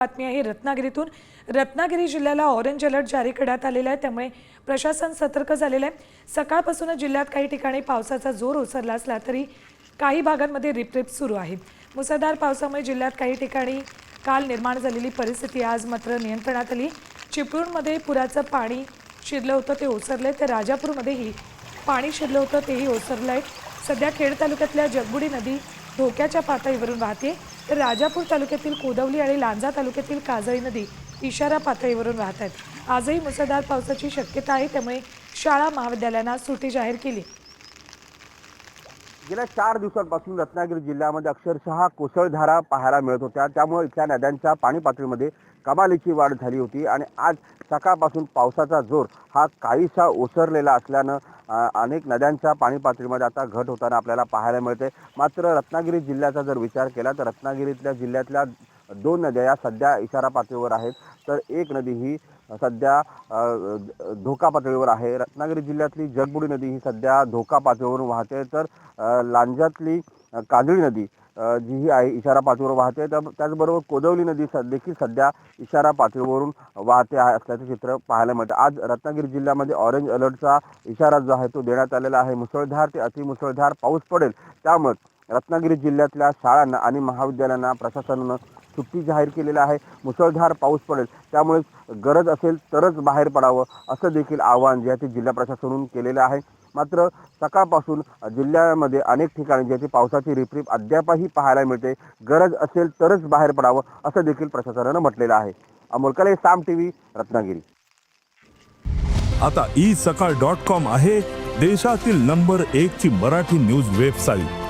बातमी आहे रत्नागिरीतून. रत्नागिरी जिल्ह्याला ऑरेंज अलर्ट जारी करण्यात आलेला आहे. त्यामुळे प्रशासन सतर्क झालेलं आहे. सकाळपासूनच जिल्ह्यात काही ठिकाणी पावसाचा जोर ओसरला असला तरी काही भागांमध्ये रिपरिप सुरू आहे. मुसळधार पावसामुळे जिल्ह्यात काही ठिकाणी काल निर्माण झालेली परिस्थिती आज मात्र नियंत्रणात आली. चिपळूणमध्ये पुराचं पाणी शिरलं होतं ते ओसरले तर राजापूरमध्येही पाणी शिरलं होतं तेही ओसरलं आहे सध्या खेड तालुक्यातल्या जगबुडी नदी धोक्याच्या पातळीवरून वाहते. तर राजापूर तालुक्यातील कोदवली आणि लांजा तालुक्यातील काजळी नदी इशारा पातळीवरून वाहत आहेत. आजही मुसळधार पावसाची शक्यता आहे त्यामुळे शाळा महाविद्यालयांना सुटी जाहीर केली. गेल्या चार दिवसांपासून रत्नागिरी जिल्ह्यामध्ये अक्षरशः कोसळधारा पाहायला मिळत होत्या. त्यामुळे इथल्या नद्यांच्या पाणी पातळीमध्ये कमालीची वाढ झाली होती आणि आज सकाळपासून पावसाचा जोर हा काहीसा ओसरलेला असल्यानं अनेक नद्यांच्या पाणी पातळीमध्ये आता घट होताना आपल्याला पाहायला मिळते. मात्र रत्नागिरी जिल्ह्याचा जर विचार केला तर रत्नागिरीतल्या जिल्ह्यातल्या दोन नद्या या सध्या इशारा पातळीवर आहेत. तर एक नदी ही सध्या धोका पातळीवर आहे. रत्नागिरी जिल्ह्यातली जगबुडी नदी ही सध्या धोका पातळीवरून वाहते. तर लांजातली काजळी नदी जी ही आहे इशारा पातळीवर वाहते. तर त्याचबरोबर कोदवली नदी स देखील सध्या इशारा पातळीवरून वाहते आहे असल्याचं चित्र पाहायला मिळतं. आज रत्नागिरी जिल्ह्यामध्ये ऑरेंज अलर्टचा इशारा जो आहे तो देण्यात आलेला आहे. मुसळधार ते अतिमुसळधार पाऊस पडेल. त्यामुळे रत्नागिरी जिल्ह्यातल्या शाळांना आणि महाविद्यालयांना प्रशासनानं सुट्टी जाहीर केलेली आहे. मुसळधार पाऊस पडेल. त्यामुळे गरज असेल तरच बाहेर पडावं असं देखील आवाहन जे आहे ते जिल्हा प्रशासनाकडून केलेलं आहे. मात्र सकाळपासून जिल्ह्यामध्ये अनेक ठिकाणी ज्याची पावसाची रिपरिप अद्यापही पाहायला मिळते गरज असेल तरच बाहेर पडावं असं देखील प्रशासनानं म्हटलेलं आहे. अमोल कले साम टी व्ही रत्नागिरी. आता ई सकाळ डॉट कॉम आहे देशातील नंबर एक ची मराठी न्यूज वेबसाईट.